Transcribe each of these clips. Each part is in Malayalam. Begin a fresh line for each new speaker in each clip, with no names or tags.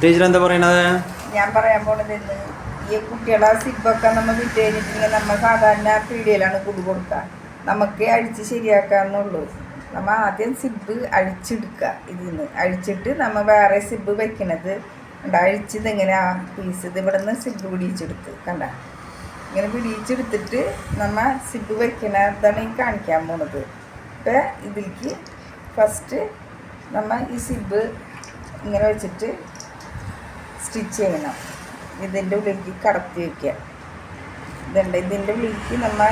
ടീച്ചർ എന്താ പറയണത്?
ഞാൻ പറയാൻ പോണത് ഇന്ന് ഈ കുട്ടികളെ സിബൊക്കെ നമ്മൾ വിറ്റ് കഴിഞ്ഞിട്ടുണ്ടെങ്കിൽ നമ്മൾ സാധാരണ പീടികയിലാണ് കുടി കൊടുക്കുക. നമുക്ക് അഴിച്ച് ശരിയാക്കാന്നുള്ളൂ നമ്മൾ ആദ്യം സിബ് അഴിച്ചെടുക്കുക ഇതിൽ നിന്ന് അഴിച്ചിട്ട് നമ്മൾ വേറെ സിബ് വെക്കണത് ഉണ്ട് അഴിച്ചത് എങ്ങനെയാ പീസ് ഇത് ഇവിടെ നിന്ന് സിബ് പിടിച്ചെടുത്ത് കണ്ട? ഇങ്ങനെ പിടിച്ചെടുത്തിട്ട് നമ്മൾ സിബ് വെക്കണതാണ് ഈ കാണിക്കാൻ പോണത്. ഇപ്പം ഇതിലേക്ക് ഫസ്റ്റ് നമ്മൾ ഈ സിബ് ഇങ്ങനെ വെച്ചിട്ട് സ്റ്റിച്ച് ചെയ്യണം. ഇതിന്റെ ഉള്ളിലേക്ക് കടത്തി വയ്ക്കുക ഇതുണ്ട്. ഇതിന്റെ ഉള്ളിലേക്ക് നമ്മൾ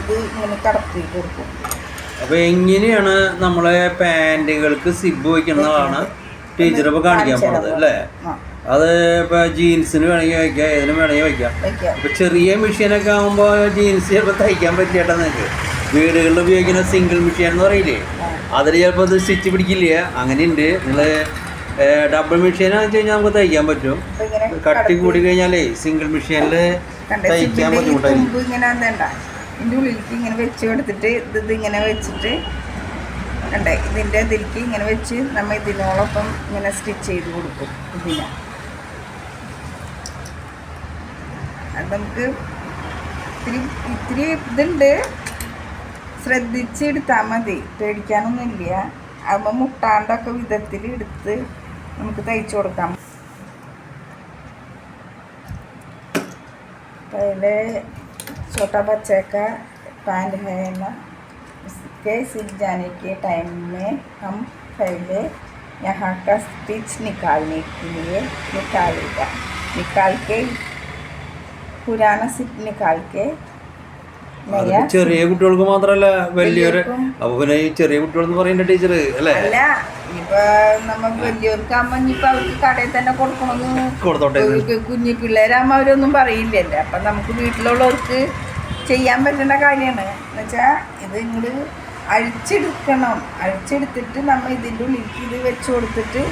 ഇത് ഇങ്ങനെ കടത്തി കൊടുക്കും.
അപ്പോൾ എങ്ങനെയാണ് നമ്മളെ പാന്റുകൾക്ക് സിബ് വയ്ക്കുന്നതാണ് ടീച്ചർ ഇപ്പൊ കാണിക്കാൻ പോണത് അല്ലേ? അത് ഇപ്പൊ ജീൻസിന് വേണമെങ്കിൽ വയ്ക്കാം ഏതിന് വേണമെങ്കിൽ വയ്ക്കാം
ഇപ്പം
ഇപ്പൊ ചെറിയ മെഷീനൊക്കെ ആകുമ്പോൾ ജീൻസ് ചിലപ്പോൾ തയ്ക്കാൻ പറ്റിയേട്ടാ നിങ്ങൾക്ക് വീടുകളിൽ ഉപയോഗിക്കുന്ന സിംഗിൾ മെഷീൻ എന്ന് പറയില്ലേ? അതിൽ ചിലപ്പോൾ അത് സ്റ്റിച്ച് പിടിക്കില്ല? അങ്ങനെയുണ്ട്. നിങ്ങൾ ഡബിൾ മെഷീനാണെന്ന് വെച്ച് കഴിഞ്ഞാൽ നമുക്ക് തയ്ക്കാൻ പറ്റും. കട്ടി കൂടി കഴിഞ്ഞാലേ സിംഗിൾ മെഷീനിൽ തയ്ക്കാൻ ബുദ്ധിമുട്ടായിരിക്കും.
ഇങ്ങനെ വേണ്ട ഇതിന്റെ ഉള്ളിലേക്ക് ഇങ്ങനെ വെച്ച് കൊടുത്തിട്ട് ഇത് ഇത് ഇങ്ങനെ വെച്ചിട്ട് കണ്ടേ ഇതിന്റെ ഇതിലേക്ക് ഇങ്ങനെ വെച്ച് നമ്മൾ ഇതിനോടൊപ്പം ഇങ്ങനെ സ്റ്റിച്ച് ചെയ്ത് കൊടുക്കും ഇതിനെ. അത് നമുക്ക് ഇത്തിരി ഇത്തിരി ഇതുണ്ട്. ശ്രദ്ധിച്ചെടുത്താൽ മതി. പേടിക്കാനൊന്നുമില്ല. ആകുമ്പോൾ മുട്ടാണ്ടൊക്കെ വിധത്തിൽ എടുത്ത് നമുക്ക് തയ്ച്ചു കൊടുക്കാം पहले छोटा बच्चे का पैंट है ना उसके सिल जाने के टाइम में हम पहले यहाँ का स्टिच निकालने के लिए निकालेगा निकाल के पुराना सिप निकाल के नया
അത് ചെറിയ കുട്ടികൾക്ക് മാത്രല്ല വലിയൊരു. അപ്പൊ പിന്നെ ഈ ചെറിയ കുട്ടികൾ എന്ന് പറയുന്ന ടീച്ചർ അല്ലേ? കൊടുത്തോട്ടെ.
കുഞ്ഞു പിള്ളേരാകുമ്പോ അവരൊന്നും പറയില്ലല്ലോ അപ്പൊ നമുക്ക് വീട്ടിലുള്ളവർക്ക് ചെയ്യാൻ പറ്റുന്ന കാര്യമാണ്. എന്നുവെച്ചാ ഇത് ഇങ്ങോട്ട് അഴിച്ചെടുക്കണം. അഴിച്ചെടുത്തിട്ട് നമ്മ ഇതിന്റെ ഉള്ളിലേക്ക് ഇത് വെച്ച് കൊടുത്തിട്ട്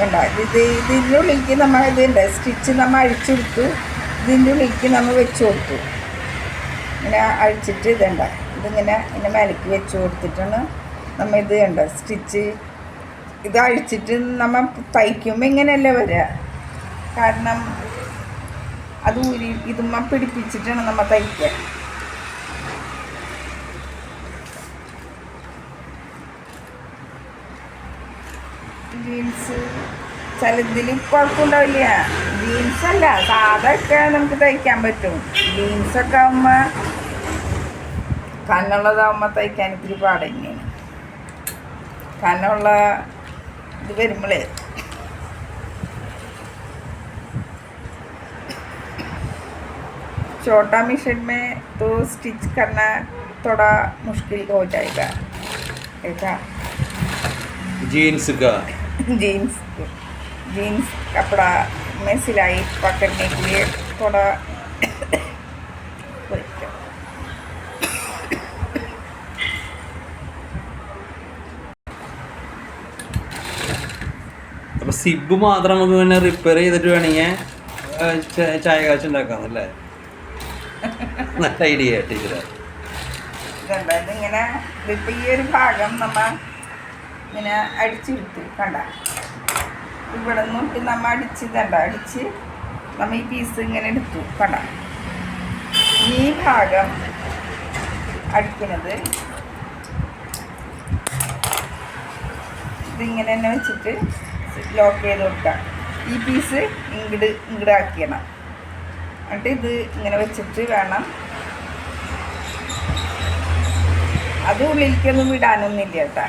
വേണ്ട. ഇത് ഇതിന്റെ ഉള്ളിലേക്ക് നമ്മൾ ഇതുണ്ട് സ്റ്റിച്ച് നമ്മൾ അഴിച്ചെടുത്തു ഇതിന്റെ ഉള്ളിലേക്ക് നമ്മൾ വെച്ച് കൊടുത്തു. ഇങ്ങനെ അഴിച്ചിട്ട് ഇതുണ്ട്. ഇതിങ്ങനെ ഇങ്ങനെ മേലേക്ക് വെച്ച് കൊടുത്തിട്ടാണ് നമ്മൾ ഇത് കണ്ട സ്റ്റിച്ച് ഇത് അഴിച്ചിട്ട് നമ്മൾ തയ്ക്കുമ്പോൾ ഇങ്ങനെയല്ലേ വരിക കാരണം അത് ഊരി ഇതുമ്മ പിടിപ്പിച്ചിട്ടാണ് നമ്മൾ തയ്ക്കുക ജീൻസ് ചിലതിൽ കുഴപ്പമുണ്ടാവില്ല. ജീൻസ് അല്ല സാധാ ഒക്കെ നമുക്ക് തയ്ക്കാൻ പറ്റും. ജീൻസൊക്കെ ആകുമ്പോൾ കന്നുള്ളതാകുമ്പോൾ തയ്ക്കാൻ ഇത്തിരി പാട് തന്നെയാണ് കനുള്ള ഇത് വരുമ്പോഴേ छोटा मिशन में तो स्टिच करना थोड़ा मुश्किल हो जाएगा ऐसा
ജീൻസ് का
जीन्स जीन्स कपड़ा में सिलाई पकड़ने के लिए थोड़ा
അപ്പൊ സിബ് മാത്രം നമുക്ക് പിന്നെ റിപ്പയർ ചെയ്തിട്ട് വേണമെങ്കിൽ ചായ കാശ് ഉണ്ടാക്കാം അല്ലേ? നല്ല ഐഡിയ ടീച്ചർ
ഭാഗം അടിച്ച് അടിച്ച് ഈ ഇങ്ങനെ എടുത്തു കണ്ട? ഈ ഭാഗം അടിക്കുന്നത് ഇതിങ്ങനെ തന്നെ വെച്ചിട്ട് ലോക്ക് ചെയ്ത് കൊടുക്കുക ഈ പീസ് ഇങ്ങട് ഇങ്ങട് ആക്കിയണം എന്നിട്ട് ഇത് ഇങ്ങനെ വെച്ചിട്ട് വേണം അത് ഉള്ളിലേക്കൊന്നും വിടാനൊന്നുമില്ല കേട്ടോ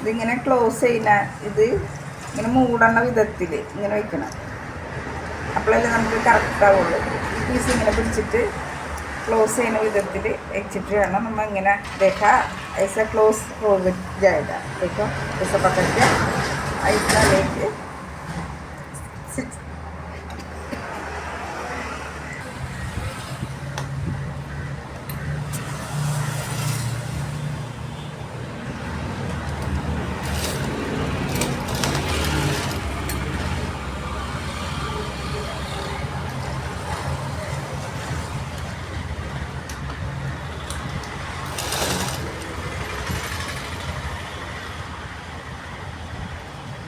ഇതിങ്ങനെ ക്ലോസ് ചെയ്യുന്ന ഇത് ഇങ്ങനെ മൂടണ വിധത്തിൽ ഇങ്ങനെ വയ്ക്കണം അപ്പോഴല്ലേ നമുക്ക് കറക്റ്റാവുള്ളൂ ഈ പീസ് ഇങ്ങനെ പിടിച്ചിട്ട് ക്ലോസ് ചെയ്യുന്ന വിധത്തിൽ വെച്ചിട്ട് വേണം നമ്മൾ ഇങ്ങനെ ദേഖാ ഐസ ക്ലോസ് ഹോ ജായത ദേഖോ ഐസ പക്കറ്റ് ay galing.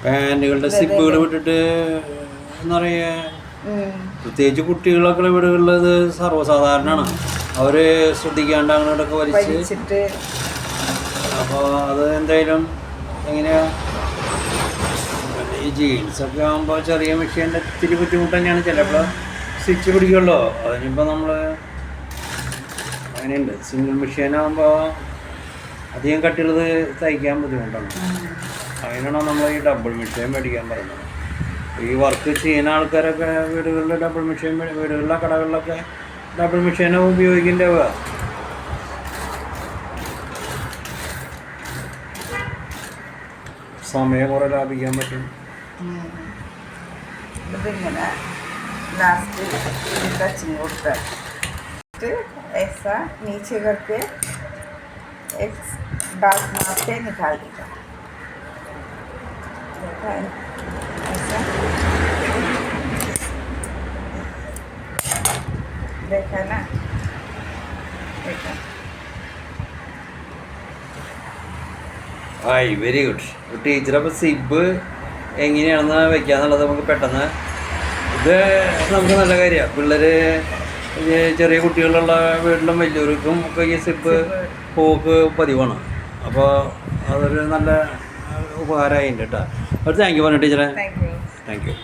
പാന്റുകളുടെ സിപ്പുകൾ വിട്ടിട്ട് എന്താ പറയുക. പ്രത്യേകിച്ച് കുട്ടികളൊക്കെ വീടുകളിൽ ഇത് സർവസാധാരണമാണ് അവർ ശ്രദ്ധിക്കാണ്ട് അങ്ങോട്ടൊക്കെ
വലിച്ചിട്ട്.
അപ്പോൾ അത് എന്തായാലും എങ്ങനെയാ? ഈ ജീൻസൊക്കെ ആകുമ്പോൾ ചെറിയ മെഷീന്റെ ഇത്തിരി ബുദ്ധിമുട്ട് തന്നെയാണ്. ചിലപ്പോൾ സ്റ്റിച്ച് പിടിക്കുമല്ലോ. അതിനിപ്പോൾ നമ്മൾ അങ്ങനെയുണ്ട്. സിംഗിൾ മെഷീൻ ആകുമ്പോൾ അധികം കട്ടിയുള്ളത് തയ്ക്കാൻ ബുദ്ധിമുട്ടാണ്. അതിനാണ് നമ്മൾ ഈ ഡബിൾ മെഷീൻ മേടിക്കാൻ പറയുന്നത് ഈ വർക്ക് ചെയ്യുന്ന ആൾക്കാരൊക്കെ വീടുകളിൽ ഡബിൾ മെഷീൻ മേ- വീടുകളിലെ കടകളിലൊക്കെ ഡബിൾ മെഷീൻ ഉപയോഗിക്കേണ്ടവ സമയം കുറേ ലാഭിക്കാൻ പറ്റും
ഉം. ഇതിങ്ങനെ लास्ट टचिंग होता है फिर ऐसा नीचे करके एक डार्क माप पे निकाल देगा देखा है? ऐसा देखा ना देखा
ആയി വെരി ഗുഡ് ടീച്ചർ അപ്പോൾ സിബ് എങ്ങനെയാണെന്ന് വെക്കാന്നുള്ളത് നമുക്ക് പെട്ടെന്ന് ഇത് നമുക്ക് നല്ല കാര്യമാണ് പിള്ളേർ ചെറിയ കുട്ടികളുള്ള വീട്ടിലും വലിയവർക്കും ഒക്കെ ഈ സിബ് പോക്ക് പതിവാണ് അപ്പോൾ അതൊരു നല്ല ഉപകാരമായിട്ടുണ്ട് കേട്ടോ ಬರ್ತಾ ಥ್ಯಾಂಕ್
ಯು ಟೀಚರೇ
ಥ್ಯಾಂಕ್ ಯು